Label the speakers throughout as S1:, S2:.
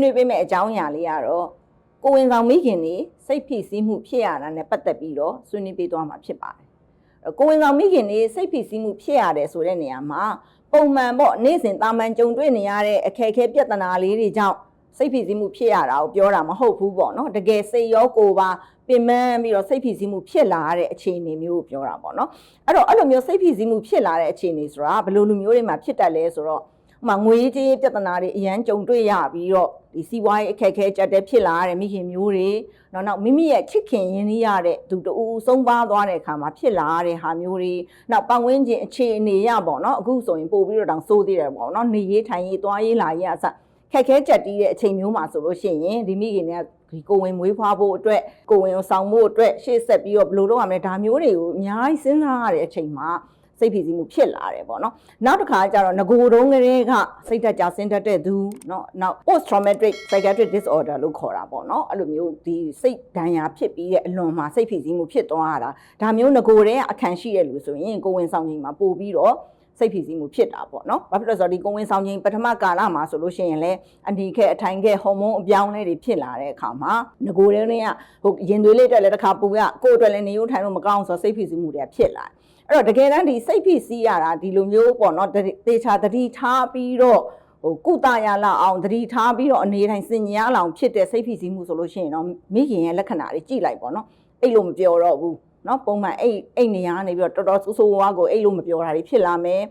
S1: နွေးပေးမယ့်အကြောင်းအရာလေးကတော့ကိုဝင်ဆောင်မိခင်နေစိတ်ဖိစီးမှုဖြစ်ရတာနဲ့ပတ်သက်ပြီးတော့ဆွေးနွေးပေးသွားမှာဖြစ်ပါတယ်အဲ့ကိုဝင်ဆောင်မိခင်နေစိတ်ဖိစီးမှုဖြစ်ရတယ်ဆိုတဲ့နေရာမှာပုံမှန်ပေါ့နေ့စဉ်တာမန်ကြုံတွေ့နေရတဲ့အခက်အခဲပြဿနာလေးတွေကြောင့်စိတ်ဖိစီးမှုဖြစ်ရတာကိုပြောတာမဟုတ်ဘူးပေါ့နော်တကယ်စိတ်ရောကိုယ်ပါပင်ပန်းပြီးတော့စိတ်ဖိစီးမှုဖြစ်လာတဲ့အခြေအနေမျိုးကိုပြောတာပေါ့နော်အဲ့တော့အဲ့လိုမျိုးစိတ်ဖိစီးမှုဖြစ်လာတဲ့အခြေအနေဆိုတာဘယ်လိုလူမျိုးတွေမှာဖြစ်တတ်လဲဆိုတော့ ဥပမာငွေကြေးပြဿနာတွေအရန်ကြုံတွေ့ရပြီးတော့ဒီစီးပွားရေးအခက်အခဲကြက်တဲ့ဖြစ်လာတဲ့မိခင်မျိုးတွေနောက်နောက်မိမိရဲ့ချစ်ခင်ရင်းနှီးရတဲ့သူတူဆုံးပါသွားတဲ့အခါမှာဖြစ်လာတဲ့ဟာမျိုးတွေနောက်ပတ်ဝန်းကျင်အခြေအနေရပေါ့နော်အခုဆိုရင်ပို့ပြီးတော့တောင်စိုးသေးတယ်ပေါ့နော်နေရေးထိုင်ရေးသွားရေးလာရေးအစခက်ခဲကြက်တီးတဲ့အချိန်မျိုးမှာဆိုလို့ရှိရင်ဒီမိခင်တွေကဒီကိုဝင်မွေးဖွားဖို့အတွက်ကိုဝင်ကိုဆောင်ဖို့အတွက်ရှေ့ဆက်ပြီးတော့ဘယ်လိုလုပ်ရမလဲဒါမျိုးတွေကိုအများကြီးစဉ်းစားရတဲ့အချိန်မှာ စိတ်ဖိစီးမှုဖြစ်လာတယ်ပေါ့နော်နောက်တစ်ခါကျတော့ငကိုယ်တုံးကလေးကစိတ်ဓာတ်ကြဆင်းတတ်တဲ့သူเนาะနောက် post traumatic psychiatric disorder လို့ခေါ်တာပေါ့နော်အဲ့လိုမျိုးဒီစိတ်ဒဏ်ရာဖြစ်ပြီးတဲ့အလွန်မှာစိတ်ဖိစီးမှုဖြစ်သွားတာဒါမျိုးငကိုယ်တည်းအခန့်ရှိတဲ့လူဆိုရင်ကိုယ်ဝင်ဆောင်ချိန်မှာပို့ပြီးတော့စိတ်ဖိစီးမှုဖြစ်တာပေါ့နော်။ဘာဖြစ်လို့လဲဆိုတော့ဒီကိုယ်ဝင်ဆောင်ချိန်ပထမကာလမှာဆိုလို့ရှိရင်လည်းအနီခဲအထိုင်ခဲဟော်မုန်းအပြောင်းလဲတွေဖြစ်လာတဲ့အခါမှာငကိုယ်တည်းကဟိုရင်သွေးလေးတက်လည်းတစ်ခါပူရကိုယ်အတွက်လည်းနေရိုးထိုင်လို့မကောင်းဆိုတော့စိတ်ဖိစီးမှုတွေကဖြစ်လာတယ်။ အဲ့တော့တကယ်တမ်းဒီစိတ်ဖိစီးရတာဒီလိုမျိုးပေါ့နော်တတေချာတတိထားပြီးတော့ဟိုကုသရလာအောင်တတိထားပြီးတော့အနေတိုင်းစင်ညာလောင်ဖြစ်တဲ့စိတ်ဖိစီးမှုဆိုလို့ရှိရင်တော့မိခင်ရဲ့လက္ခဏာတွေကြည့်လိုက်ပေါ့နော်အဲ့လိုမပြောတော့ဘူးနော်ပုံမှန်အဲ့အဲ့နေရာကနေပြီးတော့တော်တော်ဆူဆူဝါးကိုအဲ့လိုမပြောတာတွေဖြစ်လာမယ်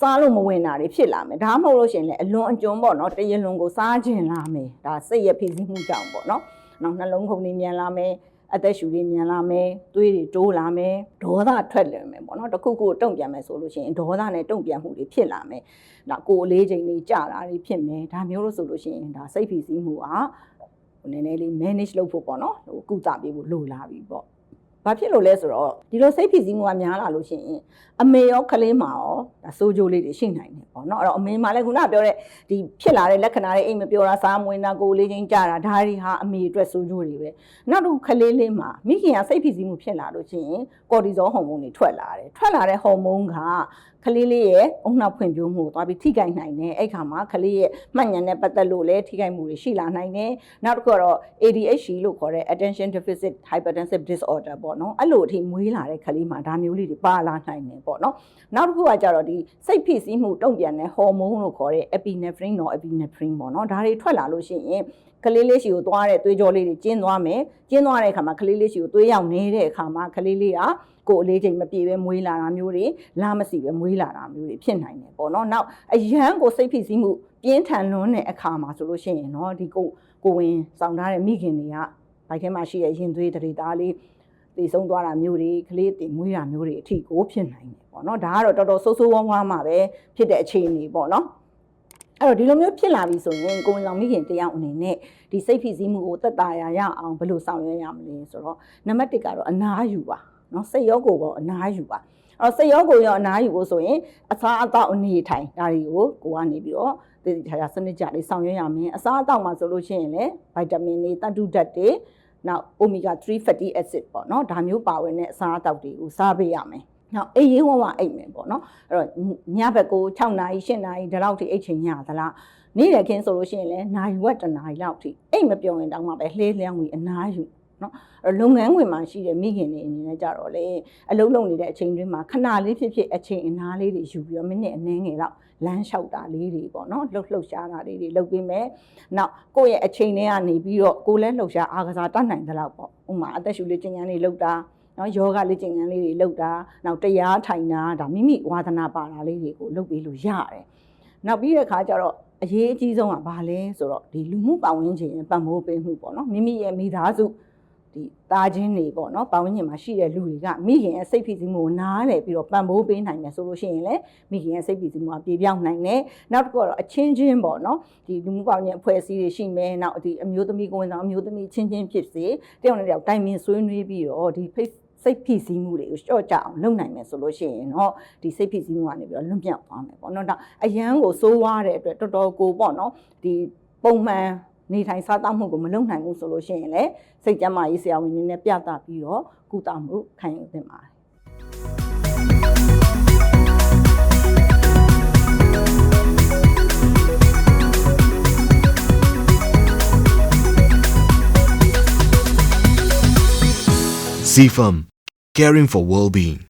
S1: စားလို့မဝင်တာတွေဖြစ်လာမယ်ဒါမှမဟုတ်လို့ရှိရင်လည်းအလွန်အကျွံပေါ့နော်တရလွန်ကိုစားခြင်းလာမယ်ဒါစိတ်ရဲ့ဖိစီးမှုကြောင့်ပေါ့နော်နောက်နှလုံးခုန်နေမြန်လာမယ် အသက်ရှူတွေမြန်လာမယ်သွေးတွေတိုးလာမယ်ဒေါသထွက်လာမယ်ပေါ့နော်တခုခုတုံ့ပြန်မယ်ဆိုလို့ရှိရင်ဒေါသနဲ့တုံ့ပြန်မှုတွေဖြစ်လာမယ်နောက်ကိုယ်အလေးချိန်တွေကြတာတွေဖြစ်မယ်ဒါမျိုးလို့ဆိုလို့ရှိရင်ဒါစိတ်ဖိစီးမှုอ่ะဟိုနည်းနည်းလေး manage လုပ်ဖို့ပေါ့နော်ဟိုကုသပေးဖို့လိုလာပြီပေါ့ဘာဖြစ်လို့လဲဆိုတော့ဒီလိုစိတ်ဖိစီးမှုကများလာလို့ရှိရင်အမေရောကလေးမရောဒါစိုးကြိုးလေးတွေရှိနိုင်တယ်ပေါ့နော်အဲ့တော့အမေမှလည်းခုနကပြောတဲ့ဒီဖြစ်လာတဲ့လက္ခဏာတွေအိမ်မပြောတာစားမဝင်တာကိုယ်လေးချင်းကြတာဒါတွေဟာအမေအတွက်စိုးကြိုးတွေပဲနောက်တစ်ခုခလေးလေးမှာမိခင်ကစိတ်ဖိစီးမှုဖြစ်လာလို့ချင်းကော်တီဇောဟော်မုန်းတွေထွက်လာတယ်ထွက်လာတဲ့ဟော်မုန်းကခလေးလေးရဲ့အုံနောက်ဖွံ့ဖြိုးမှုကိုသွားပြီးထိခိုက်နိုင်တယ်အဲ့ခါမှာခလေးရဲ့မှတ်ဉာဏ်နဲ့ပတ်သက်လို့လည်းထိခိုက်မှုတွေရှိလာနိုင်တယ်နောက်တစ်ခုကတော့ ADHD လို့ခေါ်တဲ့ attention deficit hypertensive disorder ပေါ့နော်အဲ့လိုအထိမွေးလာတဲ့ခလေးမှာဒါမျိုးလေးတွေပါလာနိုင်တယ်ပေါ့နော်နောက်တစ်ခုကကြတော့ဒစိတ်ဖိစီးမှုတုံ့ပြန်တဲ့ဟော်မုန်းလို့ခေါ်တဲ့ epinephrine တော့ epinephrine ပေါ့နော်ဒါတွေထွက်လာလို့ရှိရင်ကလေးလေးရှိကိုသွားတဲ့သွေးကြောလေးတွေကျင်းသွားမယ်ကျင်းသွားတဲ့အခါမှာကလေးလေးရှိကိုသွေးရောက်နေတဲ့အခါမှာကလေးလေးကကိုယ်အလေးချိန်မပြေပဲမွေးလာတာမျိုးတွေလာမစီပဲမွေးလာတာမျိုးတွေဖြစ်နိုင်တယ်ပေါ့နော်နောက်အရန်ကိုစိတ်ဖိစီးမှုပြင်းထန်လွန်းတဲ့အခါမှာဆိုလို့ရှိရင်เนาะဒီကိုကိုဝင်ဆောင်ထားတဲ့မိခင်တွေကဘိုက်ထဲမှာရှိတဲ့ရင်သွေးတရေသားလေး တည်ဆုံးသွားတာမျိုးတွေကလေးတင်မွေးတာမျိုးတွေအထိကိုဖြစ်နိုင်တယ်ပေါ့နော်ဒါကတော့တော်တော်ဆိုးဆိုးဝါးဝါးမှာပဲဖြစ်တဲ့အခြေအနေပေါ့နော်အဲ့တော့ဒီလိုမျိုးဖြစ်လာပြီဆိုရင်ကိုဝင်ဆောင်မိခင်တယောက်အနေနဲ့ဒီစိတ်ဖိစီးမှုကိုသက်သာရရအောင်ဘယ်လိုဆောင်ရွက်ရမလဲဆိုတော့နံပါတ်1ကတော့အနားယူပါနော်စိတ်ရောကိုယ်ရောအနားယူပါအဲ့တော့စိတ်ရောကိုယ်ရောအနားယူဖို့ဆိုရင်အစားအသောက်အနေထိုင်ဒါတွေကိုကိုကနေပြီးတော့တည်တည်ချာချာစနစ်ကြလေးဆောင်ရွက်ရမယ်အစားအသောက်မှာဆိုလို့ရှိရင်လည်းဗိုက်တာမင်တွေတန်တုဓာတ်တွေ နောက် omega 3 fatty acid ပေါ့နော်ဒါမျိုးပါဝင်တဲ့အစားအသောက်တွေကိုစားပေးရမယ်နောက်အေးရေးဝဝအိတ်မယ်ပေါ့နော်အဲ့တော့ညဘက်ကို6နာရီ8နာရီဒီလောက်ထိအိတ်ချိန်ရသလားနေ့ရက်ခင်းဆိုလို့ရှိရင်လည်းနိုင်ဝက်တနာရီလောက်ထိအိတ်မပြောရင်တောင်မှပဲလှေးလျောင်းပြီးအနားယူ နော်အဲ့လုပ်ငန်းဝင်မှာရှိတဲ့မိခင်တွေအနေနဲ့ကြတော့လေအလုပ်လုပ်နေတဲ့အချိန်တွင်းမှာခဏလေးဖြစ်ဖြစ်အချိန်အနားလေးတွေယူပြီးတော့မိနစ်အနည်းငယ်လောက်လမ်းလျှောက်တာလေးတွေပေါ့နော်လှုပ်လှုပ်ရှားတာလေးတွေလုပ်ပေးမယ်နောက်ကိုယ့်ရဲ့အချိန်တွေကနေပြီးတော့ကိုယ်လည်းလှုပ်ရှားအားကစားတတ်နိုင်တဲ့လောက်ပေါ့ဥပမာအသက်ရှူလေးကျဉ်းကျန်းလေးလုပ်တာနော်ယောဂလေးကျင့်ကြံလေးတွေလုပ်တာနောက်တရားထိုင်တာဒါမိမိဝါသနာပါတာလေးတွေကိုလုပ်ပေးလို့ရတယ်။နောက်ပြီးတဲ့အခါကျတော့အရေးအကြီးဆုံးကဘာလဲဆိုတော့ဒီလူမှုပတ်ဝန်းကျင်ရဲ့ပတ်မိုးပေးမှုပေါ့နော်မိမိရဲ့မိသားစု ဒီတာချင်းတွေပေါ့နော်ပတ်ဝန်းကျင်မှာရှိတဲ့လူတွေကမိခင်ရဲ့စိတ်ဖိစီးမှုကိုနားလည်ပြီးတော့ပံ့ပိုးပေးနိုင်တယ်ဆိုလို့ရှိရင်လည်းမိခင်ရဲ့စိတ်ဖိစီးမှုကပြေပြောင်းနိုင်တယ်နောက်တစ်ခုကတော့အချင်းချင်းပေါ့နော်ဒီလူမှုပတ်ဝန်းကျင်အဖွဲ့အစည်းတွေရှိမယ်နောက်ဒီအမျိုးသမီးကိုယ်ဆောင်အမျိုးသမီးချင်းချင်းဖြစ်စေတယောက်နဲ့တယောက်တိုင်ပင်ဆွေးနွေးပြီးတော့ဒီ face စိတ်ဖိစီးမှုတွေကိုလျှော့ကြအောင်လုပ်နိုင်မယ်ဆိုလို့ရှိရင်တော့ဒီစိတ်ဖိစီးမှုကနေပြီးတော့လွတ်မြောက်သွားမယ်ပေါ့နော်ဒါအရန်ကိုစိုးဝါးတဲ့အတွက်တော်တော်ကိုပေါ့နော်ဒီပုံမှန် နေထိုင်စားသောက်မှုကိုမလုပ်နိုင်ဘူးဆိုလို့ရှိရင်လည်းစိတ်ကျန်းမာရေးဆရာဝန်တွေနဲ့ပြသပြီးတော့ကုသမှုခံယူသင့်ပါတယ်
S2: CFM, caring for well-being.